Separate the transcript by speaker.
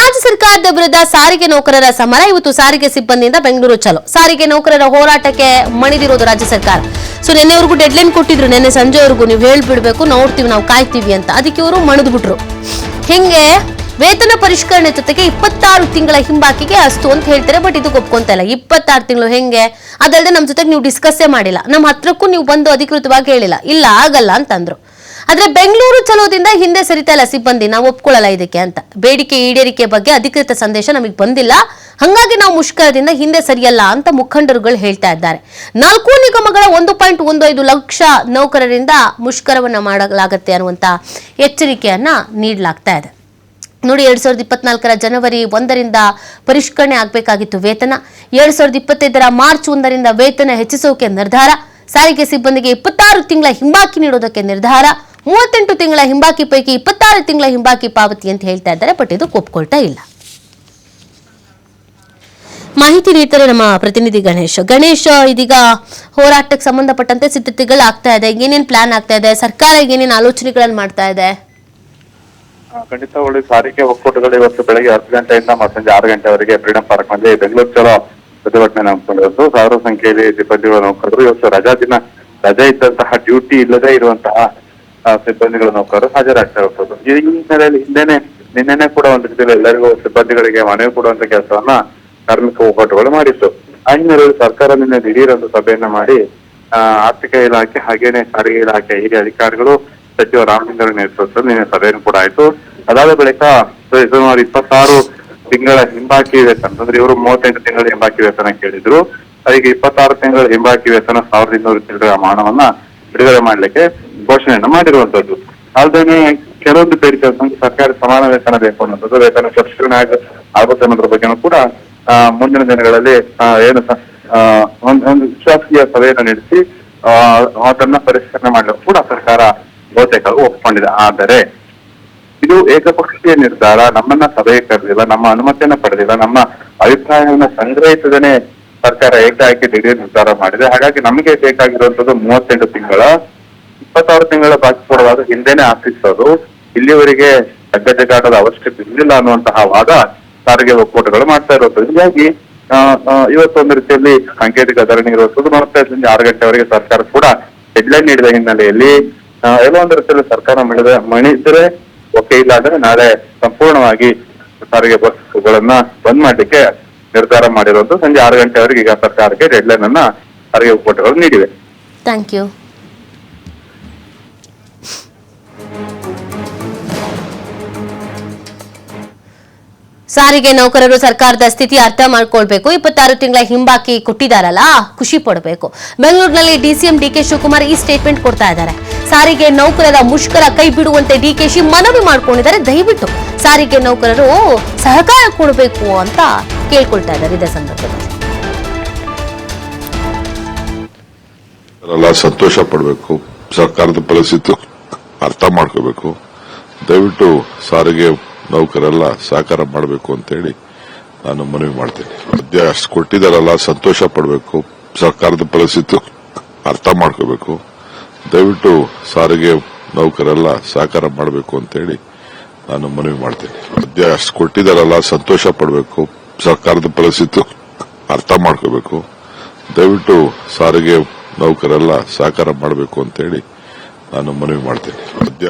Speaker 1: ರಾಜ್ಯ ಸರ್ಕಾರದ ವಿರುದ್ಧ ಸಾರಿಗೆ ನೌಕರರ ಸಮರ. ಇವತ್ತು ಸಾರಿಗೆ ಸಿಬ್ಬಂದಿಯಿಂದ ಬೆಂಗಳೂರು ಚಲೋ. ಸಾರಿಗೆ ನೌಕರರ ಹೋರಾಟಕ್ಕೆ ಮಣಿದಿರೋದು ರಾಜ್ಯ ಸರ್ಕಾರ. ಸೊ ನಿನ್ನೆವರೆಗೂ ಡೆಡ್ಲೈನ್ ಕೊಟ್ಟಿದ್ರು. ನಿನ್ನೆ ಸಂಜೆವರೆಗೂ ನೀವು ಹೇಳ್ಬಿಡ್ಬೇಕು. ನೋಡ್ತೀವಿ, ನಾವು ಕಾಯ್ತೀವಿ ಅಂತ. ಅದಕ್ಕೆ ಇವರು ಮಣಿದ್ಬಿಟ್ರು. ಹಿಂಗೆ ವೇತನ ಪರಿಷ್ಕರಣೆ ಜೊತೆಗೆ ಇಪ್ಪತ್ತಾರು ತಿಂಗಳ ಹಿಂಬಾಕಿಗೆ ಅಷ್ಟು ಅಂತ ಹೇಳ್ತಾರೆ. ಬಟ್ ಇದು ಒಪ್ಕೊಂತ ಇಲ್ಲ ಇಪ್ಪತ್ತಾರು ತಿಂಗಳು ಹೆಂಗೆ? ಅದಲ್ಲದೆ ನಮ್ಮ ಜೊತೆಗೆ ನೀವು ಡಿಸ್ಕಸ್ಸೇ ಮಾಡಿಲ್ಲ. ನಮ್ಮ ಹತ್ರಕ್ಕೂ ನೀವು ಬಂದು ಅಧಿಕೃತವಾಗಿ ಹೇಳಿಲ್ಲ. ಇಲ್ಲ, ಆಗಲ್ಲ ಅಂತಂದ್ರು. ಆದ್ರೆ ಬೆಂಗಳೂರು ಚಲೋದಿಂದ ಹಿಂದೆ ಸರಿತಾ ಇಲ್ಲ, ಸಿಬ್ಬಂದಿ. ನಾವು ಒಪ್ಕೊಳ್ಳಲ್ಲ ಇದಕ್ಕೆ ಅಂತ. ಬೇಡಿಕೆ ಈಡೇರಿಕೆ ಬಗ್ಗೆ ಅಧಿಕೃತ ಸಂದೇಶ ನಮಗೆ ಬಂದಿಲ್ಲ. ಹಂಗಾಗಿ ನಾವು ಮುಷ್ಕರದಿಂದ ಹಿಂದೆ ಸರಿಯಲ್ಲ ಅಂತ ಮುಖಂಡರುಗಳು ಹೇಳ್ತಾ ಇದ್ದಾರೆ. ನಾಲ್ಕು ನಿಗಮಗಳ ಒಂದು ಪಾಯಿಂಟ್ ಒಂದು ಐದು ಲಕ್ಷ ನೌಕರರಿಂದ ಮುಷ್ಕರವನ್ನ ಮಾಡಲಾಗತ್ತೆ ಅನ್ನುವಂತ ಎಚ್ಚರಿಕೆಯನ್ನ ನೀಡಲಾಗ್ತಾ ಇದೆ. ನೋಡಿ, ಎರಡ್ ಸಾವಿರದ ಇಪ್ಪತ್ನಾಲ್ಕರ ಜನವರಿ ಒಂದರಿಂದ ಪರಿಷ್ಕರಣೆ ಆಗಬೇಕಾಗಿತ್ತು ವೇತನ. ಎರಡ್ ಸಾವಿರದ ಇಪ್ಪತ್ತೈದರ ಮಾರ್ಚ್ ಒಂದರಿಂದ ವೇತನ ಹೆಚ್ಚಿಸೋಕೆ ನಿರ್ಧಾರ. ಸಾರಿಗೆ ಸಿಬ್ಬಂದಿಗೆ ಇಪ್ಪತ್ತಾರು ತಿಂಗಳ ಹಿಂಬಾಕಿ ನೀಡೋದಕ್ಕೆ ನಿರ್ಧಾರ. ಮೂವತ್ತೆಂಟು ತಿಂಗಳ ಹಿಂಬಾಕಿ ಪೈಕಿ ಇಪ್ಪತ್ತಾರು ತಿಂಗಳ ಹಿಂಬಾಕಿ ಪಾವತಿ ಅಂತ ಹೇಳ್ತಾ ಇದ್ದಾರೆ, ಬಟ್ ಇದು ಒಪ್ಕೊಳ್ತಾ ಇಲ್ಲ. ಮಾಹಿತಿ ನೀಡ್ತಾರೆ ನಮ್ಮ ಪ್ರತಿನಿಧಿ ಗಣೇಶ್. ಗಣೇಶ್, ಇದೀಗ ಹೋರಾಟಕ್ಕೆ ಸಂಬಂಧಪಟ್ಟಂತೆ ಸಿದ್ಧತೆಗಳು ಆಗ್ತಾ ಇದೆ. ಏನೇನ್ ಪ್ಲಾನ್ ಆಗ್ತಾ ಇದೆ? ಸರ್ಕಾರ ಏನೇನು ಆಲೋಚನೆಗಳನ್ನು ಮಾಡ್ತಾ ಇದೆ?
Speaker 2: ಖಂಡಿತ ಒಳ್ಳೆ ಸಾರಿಗೆ ಒಕ್ಕೂಟಗಳು ಇವತ್ತು ಬೆಳಗ್ಗೆ ಹತ್ತು ಗಂಟೆಯಿಂದ ಸಂಜೆ ಆರು ಗಂಟೆವರೆಗೆ ಫ್ರೀಡಂ ಪಾರ್ಕ್ನಲ್ಲಿ ಬೆಂಗಳೂರು ಚಲೋ ಪ್ರತಿಭಟನೆ ನಂಬಿಕೊಂಡಿರೋದು ಸಾವಿರ ಸಂಖ್ಯೆಯಲ್ಲಿ ಸಿಬ್ಬಂದಿಗಳು ನೌಕರರು ಇವತ್ತು ರಜಾ ದಿನ. ರಜೆ ಇದ್ದಂತಹ ಡ್ಯೂಟಿ ಇಲ್ಲದೆ ಇರುವಂತಹ ಸಿಬ್ಬಂದಿಗಳು ನೌಕರರು ಹಾಜರಾಗ್ತಾ ಹೋಗ್ತದೆ ಈ ಹಿನ್ನೆಲೆಯಲ್ಲಿ ಹಿಂದೆನೆ, ನಿನ್ನೆನೆ ಕೂಡ ಒಂದು ರೀತಿಯಲ್ಲಿ ಎಲ್ಲರಿಗೂ ಸಿಬ್ಬಂದಿಗಳಿಗೆ ಮನವಿ ಕೊಡುವಂತ ಕೆಲಸವನ್ನ ಕಾರ್ಮಿಕ ಒಗ್ಗಟ್ಟುಗಳು ಮಾಡಿತ್ತು ಆ ಹಿನ್ನೆಲೆಯಲ್ಲಿ ಸರ್ಕಾರ ನಿನ್ನೆ ದಿಢೀರ್ ಒಂದು ಸಭೆಯನ್ನ ಮಾಡಿ ಆರ್ಥಿಕ ಇಲಾಖೆ ಹಾಗೇನೆ ಸಾರಿಗೆ ಇಲಾಖೆ, ಹಿರಿಯ ಅಧಿಕಾರಿಗಳು ಸಚಿವ ರಾಮಲಿಂಗರ ನೇತೃತ್ವದಲ್ಲಿ ನಿನ್ನೆ ಸಭೆಯನ್ನು ಕೂಡ ಆಯ್ತು. ಅದಾದ ಬಳಿಕ ಸುಮಾರು ಇಪ್ಪತ್ತಾರು ತಿಂಗಳ ಹಿಂಬಾಕಿ ವೇತನ ಅಂದ್ರೆ ಇವರು ಮೂವತ್ತೆಂಟು ತಿಂಗಳ ಹಿಂಬಾಕಿ ವೇತನ ಕೇಳಿದ್ರು. ಅದಕ್ಕೆ ಇಪ್ಪತ್ತಾರು ತಿಂಗಳ ಹಿಂಬಾಕಿ ವೇತನ ಸಾವಿರದ ಇನ್ನೂರು ಚಿಲ್ಲರೆ ಹಣವನ್ನ ಬಿಡುಗಡೆ ಮಾಡ್ಲಿಕ್ಕೆ ಘೋಷಣೆಯನ್ನ ಮಾಡಿರುವಂತದ್ದು. ಅಲ್ಲದೆ ಕೆಲವೊಂದು ಬೇಡಿಕೆ ಸರ್ಕಾರಿ ಸಮಾನ ವೇತನ ಬೇಕು ಅನ್ನೋದು ವೇತನ ಪರಿಷ್ಕರಣೆ ಆಗ ಆಗುತ್ತೆ ಅನ್ನೋದ್ರ ಬಗ್ಗೆನೂ ಕೂಡ ಮುಂದಿನ ದಿನಗಳಲ್ಲಿ ಏನು ಒಂದು ವಿಶ್ವಾಸೀಯ ಸಭೆಯನ್ನು ನಡೆಸಿ ಆ, ಅದನ್ನ ಪರಿಷ್ಕರಣೆ ಮಾಡಲು ಕೂಡ ಸರ್ಕಾರ ಬಹುತೇಕ ಒಪ್ಪಿಕೊಂಡಿದೆ ಆದರೆ ಇದು ಏಕಪಕ್ಷೀಯ ನಿರ್ಧಾರ ನಮ್ಮನ್ನ ಸಭೆಗೆ ಕರೆದಿಲ್ಲ ನಮ್ಮ ಅನುಮತಿಯನ್ನ ಪಡೆದಿಲ್ಲ ನಮ್ಮ ಅಭಿಪ್ರಾಯವನ್ನು ಸಂಗ್ರಹಿಸದೇನೆ ಸರ್ಕಾರ ಏಕಾಏಕಿ ದಿಢೀರ್ ನಿರ್ಧಾರ ಮಾಡಿದೆ. ಹಾಗಾಗಿ ನಮಗೆ ಬೇಕಾಗಿರುವಂತದ್ದು ಮೂವತ್ತೆಂಟು ತಿಂಗಳ ಇಪ್ಪತ್ತಾರು ತಿಂಗಳ ಬಾಕಿ ಕೊಡುವಾಗ ಹಿಂದೆನೆ ಆರ್ಥಿಸೋದು ಇಲ್ಲಿವರೆಗೆ ಜಗ್ಗಜಗಾಟದ ಅವಶ್ಯಕತೆ ಇರಲಿಲ್ಲ ಅನ್ನುವಂತಹ ವಾದ ಸಾರಿಗೆ ಒಕ್ಕೂಟಗಳು ಮಾಡ್ತಾ ಇರೋದು. ಹೀಗಾಗಿ ಇವತ್ತೊಂದು ರೀತಿಯಲ್ಲಿ ಸಾಂಕೇತಿಕ ಧರಣಿ ಇರುವಂತದ್ದು ಮತ್ತೆ ಸಂಜೆ ಆರು ಗಂಟೆವರೆಗೆ ಸರ್ಕಾರ ಕೂಡ ಹೆಡ್ಲೈನ್ ನೀಡಿದ ಹಿನ್ನೆಲೆಯಲ್ಲಿ ಎಲ್ಲೋ ಒಂದು ರೀತಿಯಲ್ಲಿ ಸರ್ಕಾರ ಮಣಿದ ಮಣಿದ್ರೆ ಓಕೆ, ಇಲ್ಲ ಅಂದ್ರೆ ನಾಳೆ ಸಂಪೂರ್ಣವಾಗಿ ಸಾರಿಗೆ ಬಸ್ಗಳನ್ನ ಬಂದ್ ಮಾಡ್ಲಿಕ್ಕೆ ನಿರ್ಧಾರ ಮಾಡಿರೋದು ಸಂಜೆ ಆರು ಗಂಟೆವರೆಗೆ ಈಗ ಸರ್ಕಾರಕ್ಕೆ ಡೆಡ್ಲೈನ್ ಅನ್ನ ಸಾರಿಗೆ ಒಕ್ಕೂಟಗಳು ನೀಡಿವೆ.
Speaker 1: ಥ್ಯಾಂಕ್ ಯು ಸಾರಿಗೆ ನೌಕರರು ಸರ್ಕಾರದ ಸ್ಥಿತಿ ಅರ್ಥ ಮಾಡ್ಕೊಳ್ಬೇಕು. ಇಪ್ಪತ್ತಾರು ತಿಂಗಳ ಹಿಂಬಾಕಿ ಕೊಟ್ಟಿದಾರಲ್ಲ ಖುಷಿ ಪಡಬೇಕು. ಬೆಂಗಳೂರಿನಲ್ಲಿ ಡಿಸಿಎಂ ಡಿಕೆ ಶಿವಕುಮಾರ್ ಈ ಸ್ಟೇಟ್ಮೆಂಟ್ ಕೊಡ್ತಾ ಇದ್ದಾರೆ. ಸಾರಿಗೆ ನೌಕರರ ಮುಷ್ಕರ ಕೈ ಬಿಡುವಂತೆ ಡಿಕೆಶಿ ಮನವಿ ಮಾಡ್ಕೊಂಡಿದ್ದಾರೆ. ದಯವಿಟ್ಟು ಸಾರಿಗೆ ನೌಕರರು ಸಹಕಾರ ಕೊಡಬೇಕು ಅಂತ ಕೇಳ್ಕೊಳ್ತಾ ಇದ್ದಾರೆ ಇದೇ ಸಂದರ್ಭದಲ್ಲಿ.
Speaker 3: ಸಂತೋಷ ಪಡಬೇಕು. ಸರ್ಕಾರದ ಪರಿಸ್ಥಿತಿ ಅರ್ಥ ಮಾಡ್ಕೋಬೇಕು ದಯವಿಟ್ಟು ಸಾರಿಗೆ ನೌಕರೆಲ್ಲ ಸಹಕಾರ ಮಾಡಬೇಕು ಅಂತೇಳಿ ನಾನು ಮನವಿ ಮಾಡ್ತೇನೆ. ಸದ್ಯ ಅಷ್ಟು ಕೊಟ್ಟಿದ್ದಾರಲ್ಲ, ಸಂತೋಷ ಪಡಬೇಕು, ಸರ್ಕಾರದ ಪರಿಸ್ಥಿತಿ ಅರ್ಥ ಮಾಡ್ಕೋಬೇಕು. ದಯವಿಟ್ಟು ಸಾರಿಗೆ ನೌಕರೆಲ್ಲ ಸಹಕಾರ ಮಾಡಬೇಕು ಅಂತೇಳಿ ನಾನು ಮನವಿ ಮಾಡ್ತೇನೆ. ಸದ್ಯ ಅಷ್ಟು ಕೊಟ್ಟಿದ್ದಾರಲ್ಲ, ಸಂತೋಷ ಪಡಬೇಕು, ಸರ್ಕಾರದ ಪರಿಸ್ಥಿತಿ ಅರ್ಥ ಮಾಡ್ಕೋಬೇಕು. ದಯವಿಟ್ಟು ಸಾರಿಗೆ ನೌಕರೆಲ್ಲ ಸಹಕಾರ ಮಾಡಬೇಕು ಅಂತೇಳಿ ನಾನು ಮನವಿ ಮಾಡ್ತೇನೆ. ಸದ್ಯ